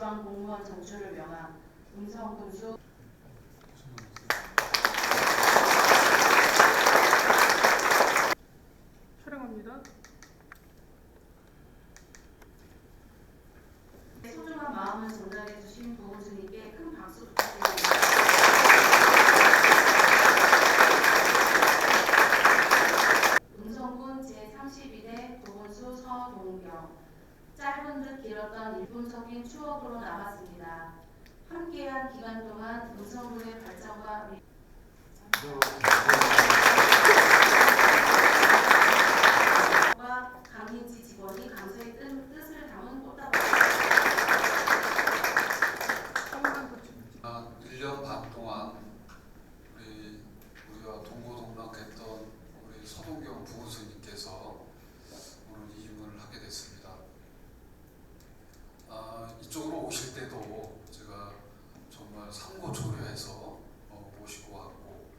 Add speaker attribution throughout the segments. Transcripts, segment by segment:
Speaker 1: 지방 공무원 정출을 명한 음성군수
Speaker 2: 촬영합니다.
Speaker 1: 소중한 마음을 전달해 주신 보훈스님께 큰 박수 부탁드립니다. 음성군 제32대 보훈수 서동경 짧은 듯 일품적인 추억으로 남았습니다. 함께한 기간 동안 음성군의 발전과 미- 과 강민지 직원이 감사의 뜻, 뜻을 담은 꽃다발
Speaker 2: 성남 고치.
Speaker 3: 아, 1년 반 동안 우리 우리와 동고동락했던 우리 서동경 부원수님께서 오늘 이임을 하게 됐습니다. 아, 이쪽으로 오실 때도 제가 정말 삼고초려해서 어, 모시고 왔고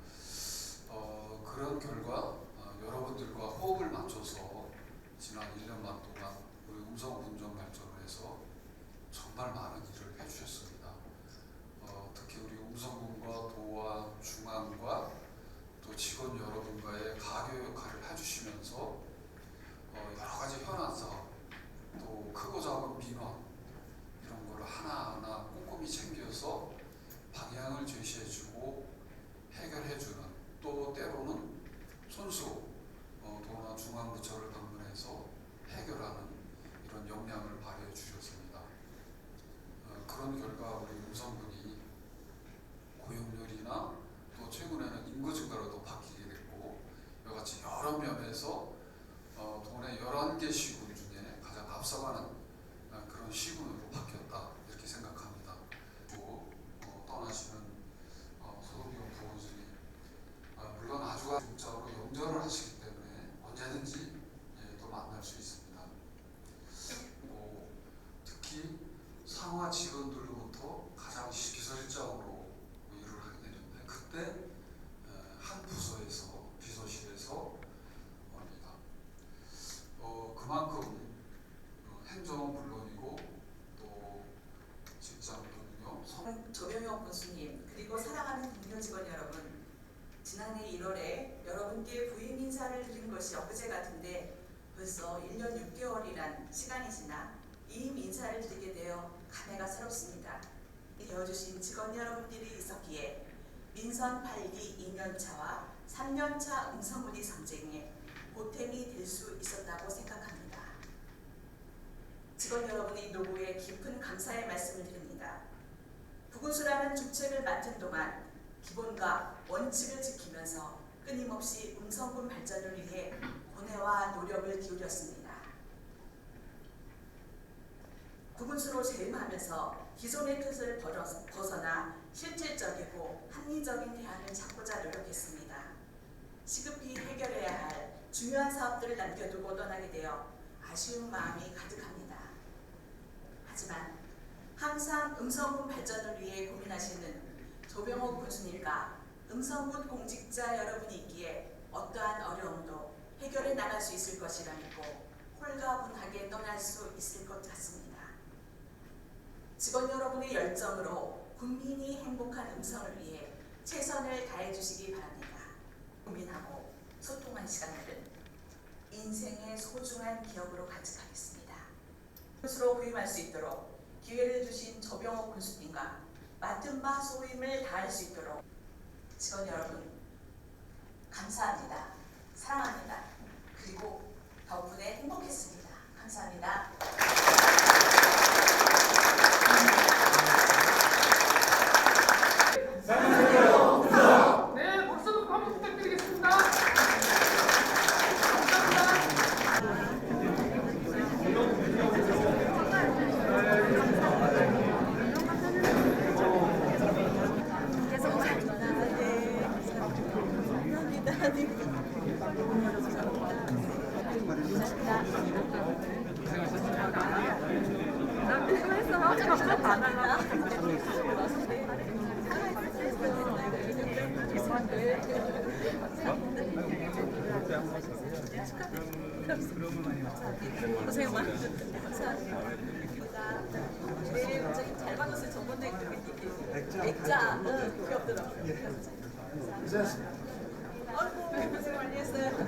Speaker 3: 어, 그런 결과 어, 여러분들과 호흡을 맞춰서 지난 1년 반 동안 우리 음성 운전 발전을 해서 정말 많은 일을 해주셨습니다. 어, 특히 우리 음성군과 도와 중앙과 또 직원 여러분과의 가교 역할을 해주시면서 어, 여러 가지 현안 사업 또 크고 작은 민원 이런 거를 하나하나 꼼꼼히 챙겨서 방향을 제시해주고 해결해주는 또 때로는 손수 어, 도나 중앙부처를 방문해서 해결하는 이런 역량을 발휘해 주셨습니다. 어, 그런 결과 우리 음성군이 고용률이나 또 최근에는 인구 증가로도 바뀌게 됐고 이와 같이 여러 면에서 어, 동네 11개 시군 중에 가장 앞서가는 어, 그런 시군으로 바뀌었다 이렇게 생각합니다. 또 어, 떠나시는 어, 소동경 부원수님 어, 물론 아주 중적으로 용전을 하시기 때문에 언제든지 예, 또 만날 수 있습니다. 뭐, 특히 상하 직원들로부터 가장 비서실장으로 일을 하게 되는데 그때 어, 한 부서에서 비서실에서 합니다. 어, 그만큼 어, 행정은 물론이고 또 직장 동료, 성
Speaker 4: 조병혁 군수님 그리고 직원 여러분 지난해 1월에 여러분께 부임 인사를 드린 것이 엊그제 같은데 벌써 1년 6개월이란 시간이 지나 이임 인사를 드리게 되어 감회가 새롭습니다. 되어주신 직원 여러분들이 있었기에 민선 8기 2년차와 3년차 음성문의 성쟁에 보탬이 될 수 있었다고 생각합니다. 직원 여러분의 노고에 깊은 감사의 말씀을 드립니다. 부군수라는 주책을 맡은 동안 기본과 원칙을 지키면서 끊임없이 음성군 발전을 위해 고뇌와 노력을 기울였습니다. 부군수로 재임하면서 기존의 벌어- 벗어나 실질적이고 합리적인 대안을 찾고자 노력했습니다. 시급히 해결해야 할 중요한 사업들을 남겨두고 떠나게 되어 아쉬운 마음이 가득합니다. 하지만 항상 음성군 발전을 위해 고민하시는 조병옥 군수님과 음성군 공직자 여러분이 있기에 어떠한 어려움도 해결해 나갈 수 있을 것이라 믿고 홀가분하게 떠날 수 있을 것 같습니다. 직원 여러분의 열정으로 국민이 행복한 음성을 위해 최선을 다해 주시기 바랍니다. 고민하고 소통한 시간들은 인생의 소중한 기억으로 간직하겠습니다. 스스로 부임할 수 있도록 기회를 주신 조병호 군수님과 맡은 바 소임을 다할 수 있도록 직원 여러분 감사합니다. 사랑합니다. 그리고 덕분에 행복했습니다. 감사합니다.
Speaker 2: 네, 박수 한번 부탁드리겠습니다. 감사합니다.
Speaker 4: 고생 많으셨습니다. 내일 잘 받았어요. 전문대 그게 액자. 응, 그게 없더라고요. 아이고 고생 많이 했어요.